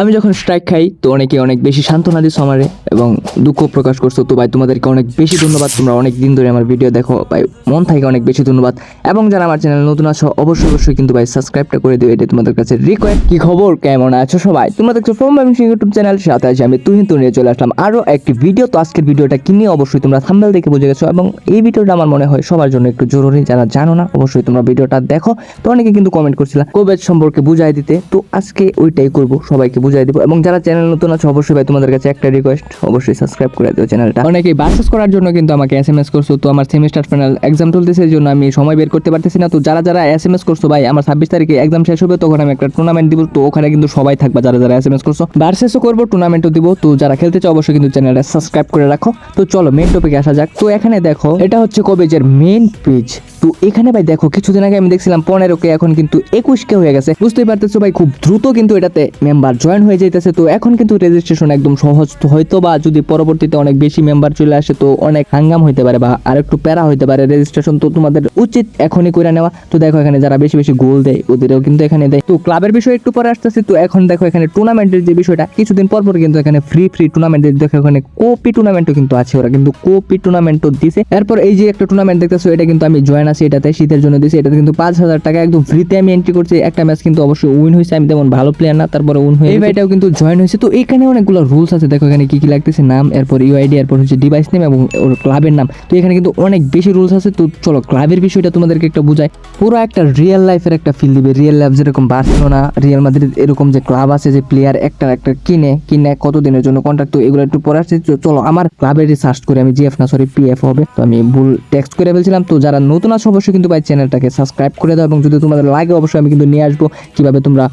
আমি যখন স্ট্রাইক খাই, তো অনেকে অনেক বেশি সান্ত্বনা দিচ্ছ আমারে এবং দুঃখ প্রকাশ করছ। তো ভাই, তোমাদেরকে অনেক বেশি ধন্যবাদ। তোমরা অনেক দিন ধরে আমার ভিডিও দেখো। ভাই, মন থেকে অনেক বেশি ধন্যবাদ। এবং যারা আমার চ্যানেল নতুন আছো, অবশ্যই অবশ্যই কিন্তু ভাই সাবস্ক্রাইবটা করে দিও। এটা তোমাদের কাছে রিকোয়েস্ট কি খবর? কেমন আছো সবাই? তোমরা দেখছ ফ্রম আমি ইউটিউব চ্যানেল সাথে আছি আমি তুহিন। তো নিয়ে চলে আসলাম আরও একটি ভিডিও তো আজকের ভিডিওটা কিনে অবশ্যই তোমরা থাম্বেল দেখে বুঝে গেছো এবং এই ভিডিওটা আমার মনে হয় সবার জন্য একটু জরুরি। যারা জানো না, অবশ্যই তোমরা ভিডিওটা দেখো। তো অনেকে কিন্তু কমেন্ট করছিলাম কোভিড সম্পর্কে বুঝাই দিতে। তো আজকে ওইটাই করব। সবাইকে বুঝাই দিব। এবং যারা চ্যানেল নতুন আছে, অবশ্যই ভাই তোমাদের কাছে একটা রিকোয়েস্ট অবশ্যই সাবস্ক্রাইব করে দিও চ্যানেলটা অনেকেই বাসেস করার জন্য কিন্তু আমাকে এসএমএস করছ, তো আমার সেমিস্টার ফাইনাল এক্সাম চলতেছে, এই জন্য আমি সময় বের করতে পারতেছি না। তো যারা যারা এসএমএস করছ ভাই, আমার ছাব্বিশ তারিখে এক্সাম শেষ হবে, তখন আমি একটা টুর্নামেন্ট দিব, তো ওখানে কিন্তু সবাই থাকবা যারা যারা এসএমএস করছ। ভার্সেসও করব টুর্নামেন্টও দিব, তো যারা খেলতে চাও, অবশ্যই কিন্তু চ্যানেলটা সাবস্ক্রাইব করে রাখো। তো চলো মেন টপিকে আসা যাক। তো এখানে দেখো, এটা হচ্ছে কবেজের মেন পেজ তো এখানে ভাই দেখো, কিছুদিন আগে আমি দেখছিলাম পনেরো কে এখন কিন্তু একুশ কে হয়ে গেছে। বুঝতেই পারতেছো ভাই, খুব দ্রুত কিন্তু এটাতে মেম্বার জয়েন হয়ে যাইতেছে, তো এখন কিন্তু রেজিস্ট্রেশন একদম সহজ। তো হয়তো বা যদি পরবর্তীতে অনেক বেশি মেম্বার চলে আসে, তো অনেক হাঙ্গাম হইতে পারে বা আরেকটু প্যারা হইতে পারে রেজিস্ট্রেশন তো তোমাদের উচিত এখনই করে নেওয়া। তো দেখো এখানে যারা বেশি বেশি গোল দেয়, ওদেরও কিন্তু এখানে দেয়। তো ক্লাবের বিষয়ে একটু পরে আসতেছি। তো এখন দেখো এখানে টুর্নামেন্টের যে বিষয়টা, কিছুদিন পর পর কিন্তু এখানে ফ্রি ফ্রি টুর্নামেন্ট দেখো এখানে কোপি টুর্নামেন্টও কিন্তু আছে ওরা। কিন্তু কোপি টুর্নামেন্টও দিছে। এরপর এই যে একটা টুর্নামেন্ট দেখতেছো, এটা কিন্তু আমি জয়েন আছি এটাতে, শীতের জন্য দিছি। এটাতে কিন্তু পাঁচ হাজার টাকা একদম ফ্রিতে আমি এন্ট্রি করছি। একটা ম্যাচ কিন্তু অবশ্যই উইন হয়েছে আমি তেমন ভালো প্লেয়ার না, তারপরে উইন হয়ে এই ভাইটাও কিন্তু জয়েন হয়েছে। তো এখানে অনেকগুলো রুলস আছে। দেখো এখানে কি কি লাগতেছে, নাম, এরপর ইউআইডি এরপর হচ্ছে ডিভাইস নেম এবং ওর ক্লাবের নাম। তো এখানে কিন্তু অনেক বেশি রুলস আছে। তো চলো ক্লাবের বিষয়টা তোমাদেরকে একটা বুঝাই। পুরো একটা রিয়েল লাইফের একটা ফিল দিবে। রিয়েল লাইফ যেরকম বার্সেলোনা রিয়াল মাদ্রিদ এরকম যে ক্লাব আছে, যে প্লেয়ার একটা একটা কিনে কিনে কতদিনের জন্য কন্ট্রাক্ট তো এগুলো একটু পরে আসছে। তো চলো আমার ক্লাবের সার্চ করে। আমি জিএফ না সরি পিএফ হবে। তো আমি ভুল টেক্সট করে ফেলছিলাম। তো যারা নতুন আছে, অবশ্যই কিন্তু ভাই চ্যানেলটাকে সাবস্ক্রাইব করে দাও। এবং যদি তোমাদের লাগে, অবশ্যই আমি কিন্তু নিয়ে আসব। কীভাবে তোমরা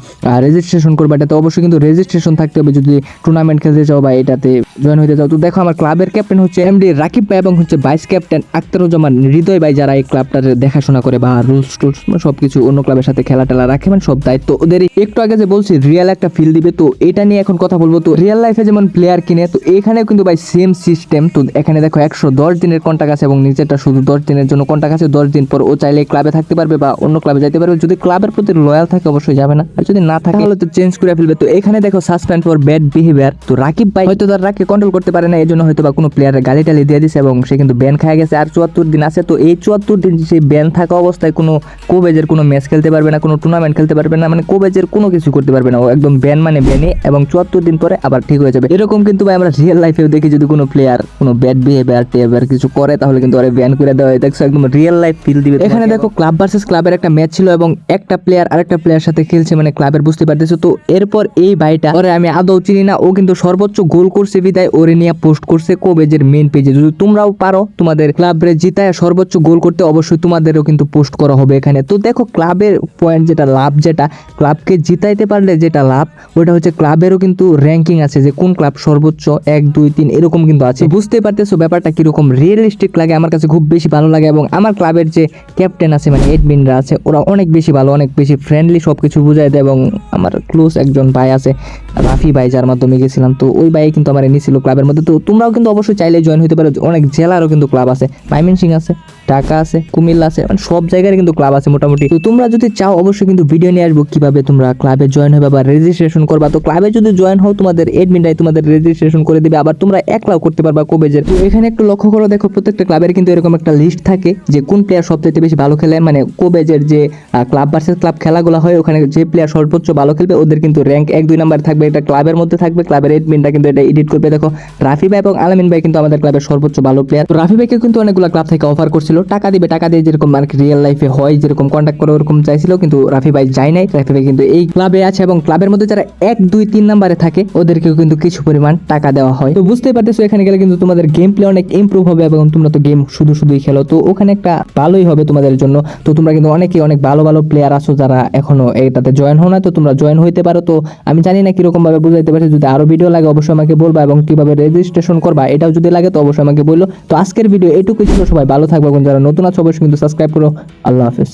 রেজিস্ট্রেশন করবে এটাতে অবশ্যই কিন্তু রেজিস্ট্রেশন থাকতে হবে যদি টুর্নামেন্ট খেলতে চাও বা এটাতে জয়েন হতে চাও। তো দেখো আমার ক্লাবের ক্যাপ্টেন হচ্ছে এমডি রাকিব ভাই এবং হচ্ছে ভাইস ক্যাপ্টেন আক্তারুজ্জামান হৃদয় ভাই, যারা এই ক্লাবটার দেখাশোনা করে বা রুলস টুলস সব কিছু অন্য ক্লাবের সাথে খেলা টেলা রাখে মানে সব দায়িত্ব ওদের একটু আগে যে বলছি রিয়েল একটা ফিল দিবে, তো এটা নিয়ে এখন কথা বলব। তো রিয়েল লাইফে যেমন প্লেয়ার কিনে, তো এখানেও কিন্তু ভাই সেম সিস্টেম তো এখানে দেখো একশো দশ দিনের কন্টাক্ট আছে এবং নিচেরটা শুধু দশ দিনের জন্য কন্টাক্ট আছে। দশ দিন পর ও চাইলে ক্লাবে থাকতে পারবে বা অন্য ক্লাবে যাইতে পারবে। যদি ক্লাবের প্রতি লয়াল থাকে, অবশ্যই যাবে না। আর যদি না থাকে, তাহলে তো চেঞ্জ করে ফেলবে। তো এখানে দেখো সাসপেন্ড ফর ব্যাড বিহেভিয়ার তো রাকিব ভাই হয়তো তার রাগকে কন্ট্রোল করতে পারে না এই জন্য হয়তো বা কোনো প্লেয়ারের গালি টালি দিয়ে দিছে এবং সে কিন্তু ব্যান খায় গেছে। আর চুয়াত্তর দিন আছে তো এই চুয়াত্তর দিন সেই ব্যান থাকা অবস্থায় কোনো কোবেজের কোনো ম্যাচ খেলতে পারবে না কোনো টুর্নামেন্ট খেলতে পারবে না মানে কোবেজের কোনো কিছু করতে পারবে না। ও একদম ব্যান মানে ব্যানে এবং চুয়াত্তর দিন পরে আবার ঠিক হয়ে যাবে। এরকম কিন্তু ভাই আমরা রিয়েল লাইফেও দেখি যদি কোনো প্লেয়ার কোনো ব্যাড বিহেভিয়ার টেভিয়ার কিছু করে তাহলে কিন্তু ওরা ব্যান করে দেওয়া হয়। দেখছ একদম রিয়েল লাইফ ফিল দিবে এখানে দেখো ক্লাব ভার্সেস ক্লাবের একটা ম্যাচ ছিল এবং একটা প্লেয়ার আরেকটা প্লেয়ার সাথে খেলছে মানে ক্লাবের বুঝতে পারতেছো। তো এরপর এই ভাইটা। ওরে আমি আদৌ চিনি না, ও কিন্তু সর্বোচ্চ গোল করছে বিদায়। ওরে নিয়ে পোস্ট করছে কোবেজের মেন পেজে যদি তোমরাও পারো তোমাদের ক্লাবের জিতায় সর্বোচ্চ গোল করতে, অবশ্যই তোমাদেরও কিন্তু পোস্ট করা হবে এখানে। তো দেখো, ক্লাবের পয়েন্ট যেটা, লাভ যেটা, ক্লাবকে জিতাইতে পারলে যেটা লাভ, ওটা হচ্ছে ক্লাবেরও কিন্তু র্যাঙ্কিং আছে যে কোন ক্লাব সর্বোচ্চ, এক, দুই, তিন, এরকম কিন্তু আছে। বুঝতে পারতেছো ব্যাপারটা কীরকম? রিয়েলিস্টিক লাগে, আমার কাছে খুব বেশি ভালো লাগে এবং আমার ক্লাবের যে ক্যাপ্টেন আছে মানে এডমিনরা আছে, ওরা অনেক বেশি ভালো, অনেক বেশি ফ্রেন্ডলি সব কিছু বুঝাই দেয় এবং আমার ক্লোজ একজন ভাই আছে Gracias. রাফি ভাই যার মাধ্যমে গেছিলাম, তো ওই ভাই কিন্তু আমার নিয়েছিল ক্লাবের মধ্যে। তো তোমরাও কিন্তু অবশ্যই চাইলে জয়েন হতে পারো। অনেক জেলারও কিন্তু ক্লাব আছে। মাইমিনসিং আছে, ঢাকা আছে, কুমিল্লা আছে মানে সব জায়গায় কিন্তু ক্লাব আছে মোটামুটি। তো তোমরা যদি চাও, অবশ্যই কিন্তু ভিডিও নিয়ে আসব কীভাবে তোমরা ক্লাবে জয়েন হবে বা রেজিস্ট্রেশন করবা। তো ক্লাবে যদি জয়েন হও, তোমাদের এডমিনটাই তোমাদের রেজিস্ট্রেশন করে দিবে। আবার তোমরা একলাও করতে পারবা কোবেজের তো এখানে একটু লক্ষ্য করো, দেখো প্রত্যেকটা ক্লাবের কিন্তু এরকম একটা লিস্ট থাকে যে কোন প্লেয়ার সবচেয়ে বেশি ভালো খেলে। মানে কোবেজের যে ক্লাব ভার্সেস ক্লাব খেলাগুলো হয়, ওখানে যে প্লেয়ার সর্বোচ্চ ভালো খেলবে, ওদের কিন্তু র্যাঙ্ক এক, দুই নাম্বার থাকবে। এটা ক্লাবের মধ্যে থাকবে, ক্লাবের এডমিনটা কিন্তু এটা এডিট করবে। দেখো, রাফি ভাই এবং আলামিন ভাই কিন্তু আমাদের ক্লাবের সর্বোচ্চ ভালো প্লেয়ার তো রাফি ভাইকে কিন্তু অনেকগুলো ক্লাব থেকে অফার করছিল। টাকা দিবে, টাকা দিয়ে যেরকম মানে রিয়েল লাইফে হয়, যেরকম কন্ট্যাক্ট করে ওরকম চাইছিল, কিন্তু রাফি ভাই যায় নাই। রাফি ভাই কিন্তু এই ক্লাবে আছে এবং ক্লাবের মধ্যে যারা এক, দুই, তিন নাম্বারে থাকে, ওদেরকেও কিন্তু কিছু পরিমাণ টাকা দেওয়া হয়। তো বুঝতেই পারতেছো, এখানে গেলে কিন্তু তোমাদের গেম প্লে অনেক ইমপ্রুভ হবে এবং তোমরা তো গেম শুধু শুধুই খেলো। তো ওখানে একটা ভালোই হবে তোমাদের জন্য। তো তোমরা কিন্তু অনেকেই অনেক ভালো ভালো প্লেয়ার আছো যারা এখনও এটাতে জয়েন হও না তো তোমরা জয়েন হইতে পারো। তো আমি জানি না কীরকম ভাবে বুঝাইতে পারছি, যদি আরও ভিডিও লাগে অবশ্যই আমাকে বলবা এবং কীভাবে রেজিস্ট্রেশন করবা, এটাও যদি লাগে তো অবশ্যই আমাকে বলল। তো আজকের ভিডিও এটুকুই ছিল, সবাই ভালো থাকবে যারা নতুন আছে, অবশ্যই কিন্তু সাবস্ক্রাইব করো। আল্লাহ হাফেজ।